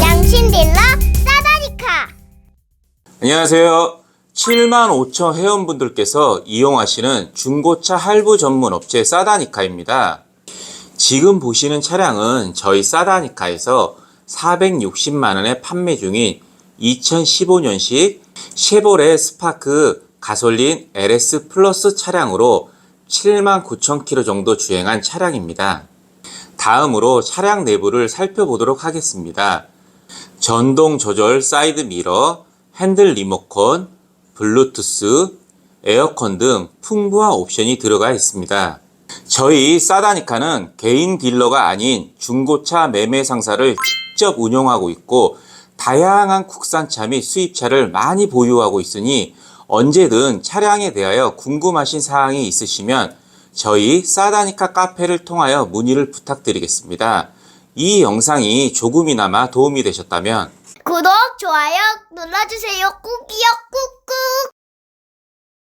양신빌라 사다니카 안녕하세요. 7만 5천 회원분들께서 이용하시는 중고차 할부 전문 업체 사다니카입니다. 지금 보시는 차량은 저희 사다니카에서 460만원에 판매 중인 2015년식 쉐보레 스파크 가솔린 LS 플러스 차량으로 7만 9천 킬로 정도 주행한 차량입니다. 다음으로 차량 내부를 살펴보도록 하겠습니다. 전동 조절 사이드 미러, 핸들 리모컨, 블루투스, 에어컨 등 풍부한 옵션이 들어가 있습니다. 저희 사다니카는 개인 딜러가 아닌 중고차 매매 상사를 직접 운영하고 있고 다양한 국산차 및 수입차를 많이 보유하고 있으니 언제든 차량에 대하여 궁금하신 사항이 있으시면 저희 사다니카 카페를 통하여 문의를 부탁드리겠습니다. 이 영상이 조금이나마 도움이 되셨다면 구독, 좋아요 눌러주세요. 꾹이요, 꾹.